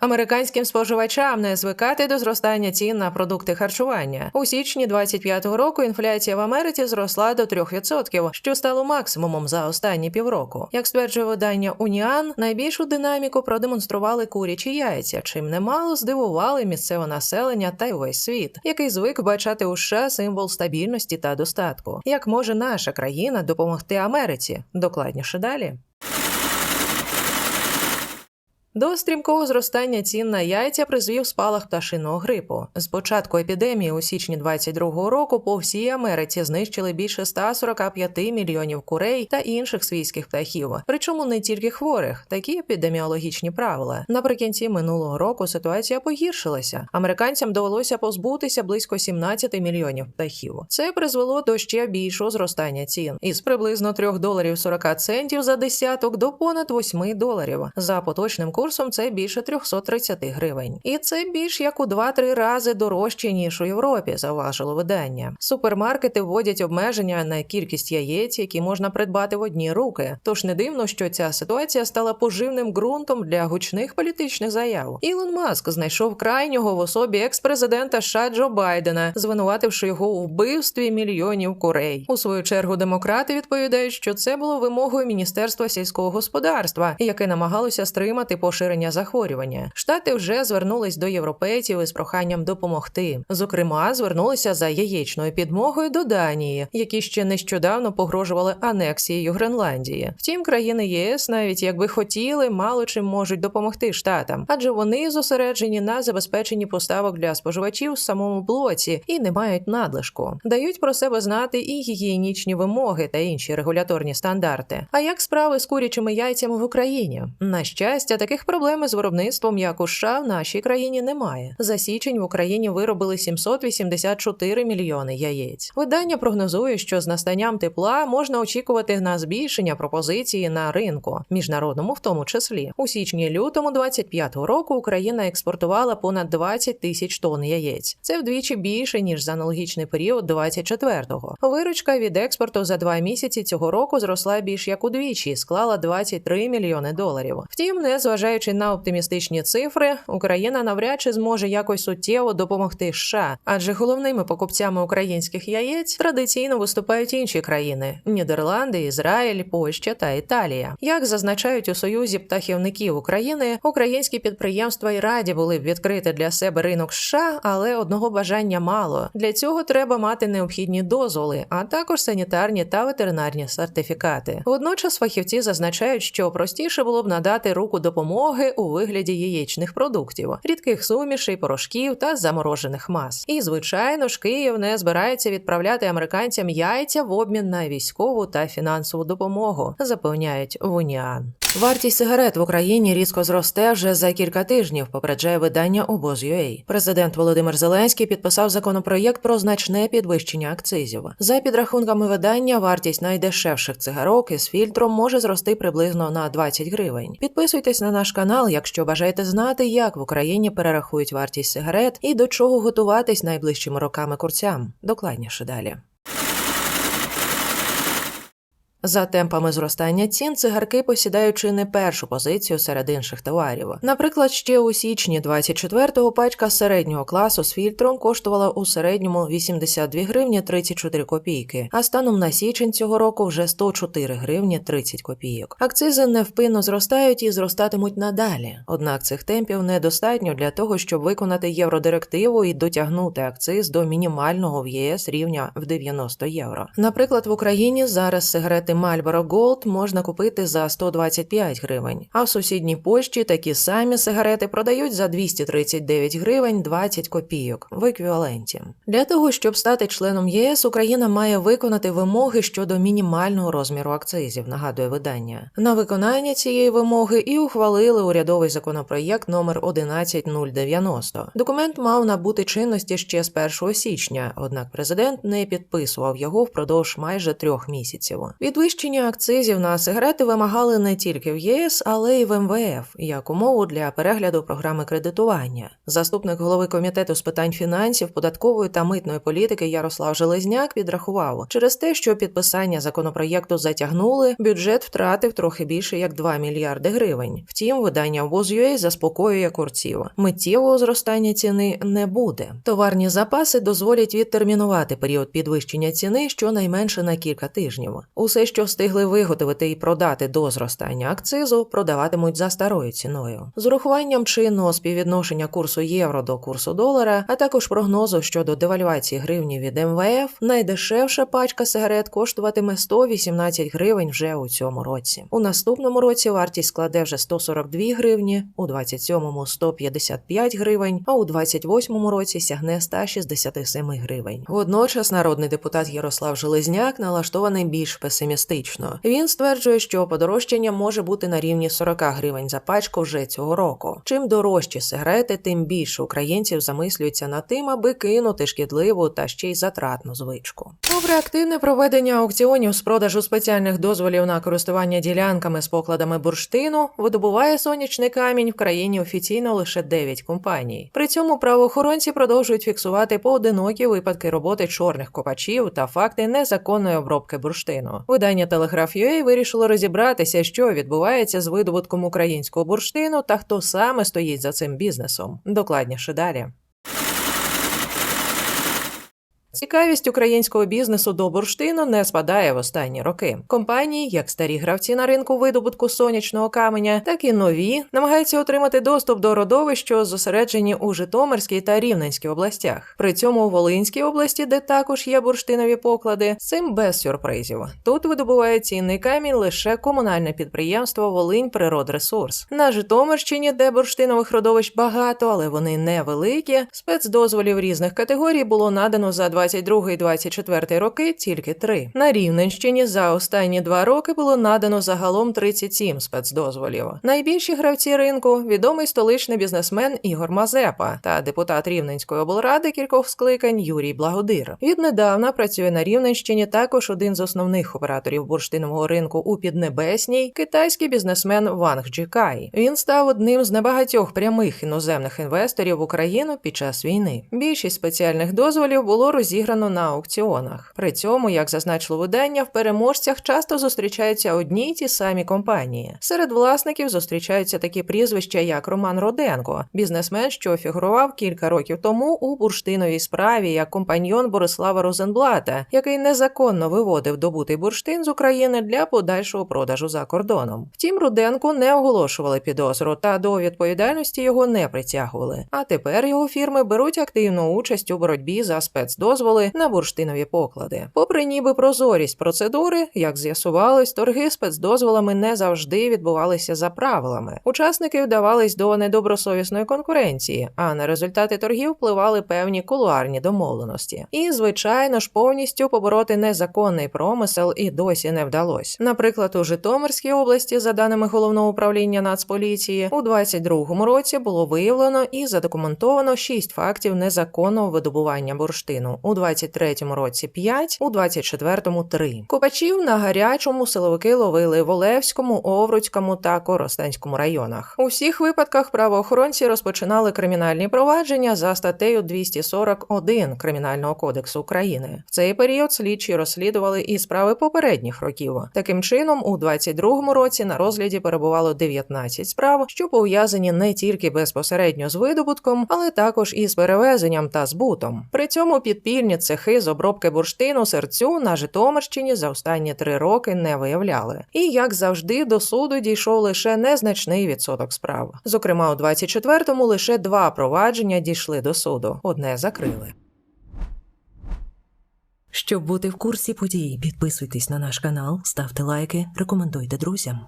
Американським споживачам не звикати до зростання цін на продукти харчування. У січні 25-го року інфляція в Америці зросла до 3%, що стало максимумом за останні півроку. Як стверджує видання Уніан, найбільшу динаміку продемонстрували курячі яйця, чим немало здивували місцеве населення та й увесь світ, який звик бачати у США символ стабільності та достатку. Як може наша країна допомогти Америці? Докладніше далі. До стрімкого зростання цін на яйця призвів спалах пташиного грипу. З початку епідемії у січні 22-го року по всій Америці знищили більше 145 мільйонів курей та інших свійських птахів. Причому не тільки хворих, такі епідеміологічні правила. Наприкінці минулого року ситуація погіршилася. Американцям довелося позбутися близько 17 мільйонів птахів. Це призвело до ще більшого зростання цін із приблизно 3 доларів 40 центів за десяток до понад 8 доларів. За поточним курсом це більше 330 гривень. І це більш як у 2-3 рази дорожче ніж у Європі, зауважило видання. Супермаркети вводять обмеження на кількість яєць, які можна придбати в одні руки. Тож не дивно, що ця ситуація стала поживним ґрунтом для гучних політичних заяв. Ілон Маск знайшов крайнього в особі екс-президента США Джо Байдена, звинувативши його у вбивстві мільйонів курей. У свою чергу демократи відповідають, що це було вимогою Міністерства сільського господарства, яке намагалося стримати поширення захворювання. Штати вже звернулись до європейців із проханням допомогти. Зокрема, звернулися за яєчною підмогою до Данії, які ще нещодавно погрожували анексією Гренландії. Втім, країни ЄС, навіть якби хотіли, мало чим можуть допомогти штатам, адже вони зосереджені на забезпеченні поставок для споживачів в самому блоці і не мають надлишку. Дають про себе знати і гігієнічні вимоги та інші регуляторні стандарти. А як справи з курячими яйцями в Україні? На щастя, таких проблем із виробництвом, як у США, в нашій країні немає. За січень в Україні виробили 784 мільйони яєць. Видання прогнозує, що з настанням тепла можна очікувати на збільшення пропозиції на ринку, міжнародному в тому числі. У січні-лютому 25-го року Україна експортувала понад 20 тисяч тонн яєць. Це вдвічі більше ніж за аналогічний період 24-го. Виручка від експорту за два місяці цього року зросла більш як удвічі, склала 23 мільйони доларів. Втім, незважаючи на оптимістичні цифри, Україна навряд чи зможе якось суттєво допомогти США, адже головними покупцями українських яєць традиційно виступають інші країни: Нідерланди, Ізраїль, Польща та Італія. Як зазначають у союзі птахівників України, українські підприємства й раді були б відкрити для себе ринок США, але одного бажання мало. Для цього треба мати необхідні дозволи, а також санітарні та ветеринарні сертифікати. Водночас фахівці зазначають, що простіше було б надати руку допомоги у вигляді яєчних продуктів, рідких сумішей, порошків та заморожених мас. І звичайно ж, Київ не збирається відправляти американцям яйця в обмін на військову та фінансову допомогу, запевняють в Уніан. Вартість сигарет в Україні різко зросте вже за кілька тижнів. Попереджає видання обоз.ua. Президент Володимир Зеленський підписав законопроєкт про значне підвищення акцизів. За підрахунками видання, вартість найдешевших цигарок із фільтром може зрости приблизно на 20 гривень. Підписуйтесь на наш канал, якщо бажаєте знати, як в Україні перерахують вартість сигарет і до чого готуватись найближчими роками курцям. Докладніше далі. За темпами зростання цін цигарки посідають чи не першу позицію серед інших товарів. Наприклад, ще у січні 24-го пачка середнього класу з фільтром коштувала у середньому 82 гривні 34 копійки, а станом на січень цього року вже 104 гривні 30 копійок. Акцизи невпинно зростають і зростатимуть надалі. Однак цих темпів недостатньо для того, щоб виконати євродирективу і дотягнути акциз до мінімального в ЄС рівня в 90 євро. Наприклад, в Україні зараз сигарети Marlboro Gold можна купити за 125 гривень, а в сусідній Польщі такі самі сигарети продають за 239 гривень 20 копійок в еквіваленті. Для того щоб стати членом єС, Україна має виконати вимоги щодо мінімального розміру акцизів. Нагадує видання. На виконання цієї вимоги і ухвалили урядовий законопроєкт номер 11090. Документ мав набути чинності ще з 1 січня, однак президент не підписував його впродовж майже трьох місяців. Від Підвищення акцизів на сигарети вимагали не тільки в ЄС, але й в МВФ як умову для перегляду програми кредитування. Заступник голови комітету з питань фінансів, податкової та митної політики Ярослав Железняк підрахував, через те, що підписання законопроєкту затягнули, бюджет втратив трохи більше як 2 мільярди гривень. Втім, видання WOZ.UA заспокоює курців. Миттєвого зростання ціни не буде. Товарні запаси дозволять відтермінувати період підвищення ціни щонайменше на кілька тижнів. Усе, що встигли виготовити і продати до зростання акцизу, продаватимуть за старою ціною. З урахуванням чинного співвідношення курсу євро до курсу долара, а також прогнозу щодо девальвації гривні від МВФ, найдешевша пачка сигарет коштуватиме 118 гривень вже у цьому році. У наступному році вартість складе вже 142 гривні, у 27-му – 155 гривень, а у 28-му році сягне 167 гривень. Водночас народний депутат Ярослав Железняк налаштований більш песимістично. Він стверджує, що подорожчання може бути на рівні 40 гривень за пачку вже цього року. Чим дорожчі сигарети, тим більше українців замислюються над тим, аби кинути шкідливу та ще й затратну звичку. Попри активне проведення аукціонів з продажу спеціальних дозволів на користування ділянками з покладами бурштину, видобуває сонячний камінь в країні офіційно лише 9 компаній. При цьому правоохоронці продовжують фіксувати поодинокі випадки роботи чорних копачів та факти незаконної обробки бурштину. Видання Телеграф.UA вирішило розібратися, що відбувається з видобутком українського бурштину та хто саме стоїть за цим бізнесом. Докладніше далі. Цікавість українського бізнесу до бурштину не спадає в останні роки. Компанії, як старі гравці на ринку видобутку сонячного каменя, так і нові, намагаються отримати доступ до родовищ, що зосереджені у Житомирській та Рівненській областях. При цьому у Волинській області, де також є бурштинові поклади, цим без сюрпризів. Тут видобуває цінний камінь лише комунальне підприємство Волинь Природресурс. На Житомирщині, де бурштинових родовищ багато, але вони невеликі, спецдозволів різних категорій було надано за 22-24 роки тільки три. На Рівненщині за останні два роки було надано загалом 37 спецдозволів. Найбільші гравці ринку відомий столичний бізнесмен Ігор Мазепа та депутат Рівненської облради кількох скликань Юрій Благодир. Віднедавна працює на Рівненщині також один з основних операторів бурштинового ринку у Піднебесній китайський бізнесмен Ванг Джікай. Він став одним з небагатьох прямих іноземних інвесторів в Україну під час війни. Більшість спеціальних дозволів було розіграно на аукціонах. При цьому, як зазначило видання, в переможцях часто зустрічаються одні й ті самі компанії. Серед власників зустрічаються такі прізвища, як Роман Роденко, бізнесмен, що фігурував кілька років тому у бурштиновій справі як компаньйон Борислава Розенблата, який незаконно виводив добутий бурштин з України для подальшого продажу за кордоном. Втім, Руденку не оголошували підозру та до відповідальності його не притягували. А тепер його фірми беруть активну участь у боротьбі за спецдозволи на бурштинові поклади. Попри ніби прозорість процедури, як з'ясувалось, торги спецдозволами не завжди відбувалися за правилами. Учасники вдавались до недобросовісної конкуренції, а на результати торгів впливали певні кулуарні домовленості. І, звичайно ж, повністю побороти незаконний промисел і досі не вдалося. Наприклад, у Житомирській області, за даними головного управління Нацполіції, у 22-му році було виявлено і задокументовано 6 фактів незаконного видобування бурштину, у 23-му році 5, у 24-му 3. Копачів на гарячому силовики ловили в Олевському, Овруцькому та Коростенському районах. У всіх випадках правоохоронці розпочинали кримінальні провадження за статтею 241 Кримінального кодексу України. В цей період слідчі розслідували і справи попередніх років. Таким чином, у 22-му році на розгляді перебувало 19 справ, що пов'язані не тільки безпосередньо з видобутком, але також і з перевезенням та збутом. При цьому підпільні цехи з обробки бурштину серцю на Житомирщині за останні три роки не виявляли. І як завжди, до суду дійшов лише незначний відсоток справ. Зокрема, у 24-му лише два провадження дійшли до суду. Одне закрили. Щоб бути в курсі подій, підписуйтесь на наш канал, ставте лайки, рекомендуйте друзям.